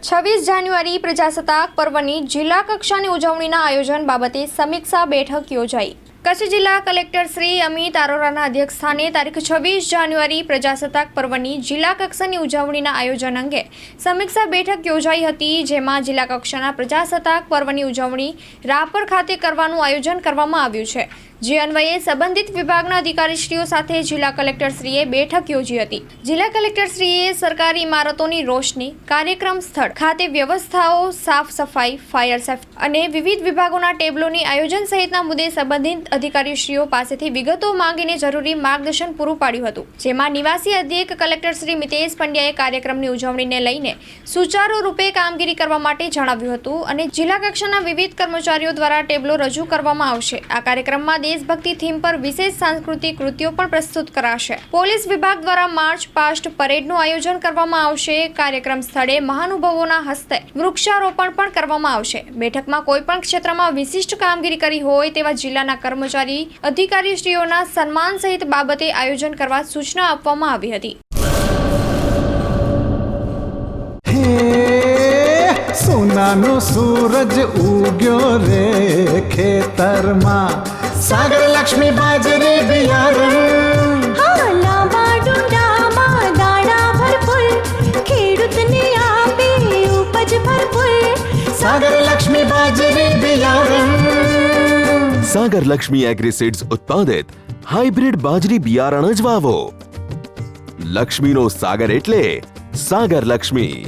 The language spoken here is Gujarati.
છવ્વીસ જાન્યુઆરી પ્રજાસત્તાક પર્વની જિલ્લા કક્ષાની ઉજવણીના આયોજન બાબતે સમીક્ષા બેઠક યોજાઈ. કચ્છ જિલ્લા કલેક્ટર શ્રી અમિત અરોરાના અધ્યક્ષસ્થાને તારીખ છવ્વીસ જાન્યુઆરી પ્રજાસત્તાક પર્વની જિલ્લા કક્ષાની ઉજવણીના આયોજન અંગે સમીક્ષા બેઠક યોજાઈ હતી, જેમાં જિલ્લા કક્ષાના પ્રજાસત્તાક પર્વની ઉજવણી રાપર ખાતે કરવાનું આયોજન કરવામાં આવ્યું છે. જે અન્વયે સંબંધિત વિભાગના અધિકારીશ્રીઓ સાથે જિલ્લા કલેક્ટરશ્રીએ બેઠક યોજી હતી. જિલ્લા કલેક્ટરશ્રીએ સરકારી ઇમારતોની રોશની, કાર્યક્રમ સ્થળ, ખાતે વ્યવસ્થાઓ, સાફ સફાઈ, ફાયર સેફ્ટી અને વિવિધ વિભાગોના ટેબલોની આયોજન સહિતના મુદ્દે સંબંધિત અધિકારીશ્રીઓ પાસેથી વિગતો માંગીને જરૂરી માર્ગદર્શન પૂરું પાડ્યું હતું. જેમાં નિવાસી અધિક કલેક્ટર શ્રી મિતેશ પંડ્યાએ કાર્યક્રમની ઉજવણીને લઈને સુચારુ રૂપે કામગીરી કરવા માટે જણાવ્યું હતું અને જિલ્લા કક્ષાના વિવિધ કર્મચારીઓ દ્વારા ટેબલો રજૂ કરવામાં આવશે. આ કાર્યક્રમમાં દેશભક્તિ થીમ પર વિશેષ સાંસ્કૃતિક કૃતિઓ પણ પ્રસ્તુત કરાશે. પોલીસ વિભાગ દ્વારા માર્ચ પાસ્ટ પરેડનું આયોજન કરવામાં આવશે. કાર્યક્રમ સ્થળે મહાનુભાવોના હસ્તે વૃક્ષારોપણ પણ કરવામાં આવશે. બેઠકમાં કોઈ પણ ક્ષેત્રમાં વિશિષ્ટ કામગીરી કરી હોય તેવા જિલ્લાના કર્મચારી, અધિકારીશ્રીઓના સન્માન સહિત બાબતે આયોજન કરવા સૂચના આપવામાં આવી હતી. સોનાનો સૂરજ ઉગ્યો રે ખેતરમાં. સાગર લક્ષ્મી બાજરી બિયારણ હા લાંબા ડુંડામાં દાણા ભરપૂર ખેડૂતને આપે ઉપજ ભરપૂર સાગર લક્ષ્મી બાજરી બિયારણ સાગર લક્ષ્મી એગ્રીસીડ્સ ઉત્પાદિત હાઇબ્રિડ બાજરી બિયારણ જ વાવો લક્ષ્મીનો સાગર એટલે સાગર લક્ષ્મી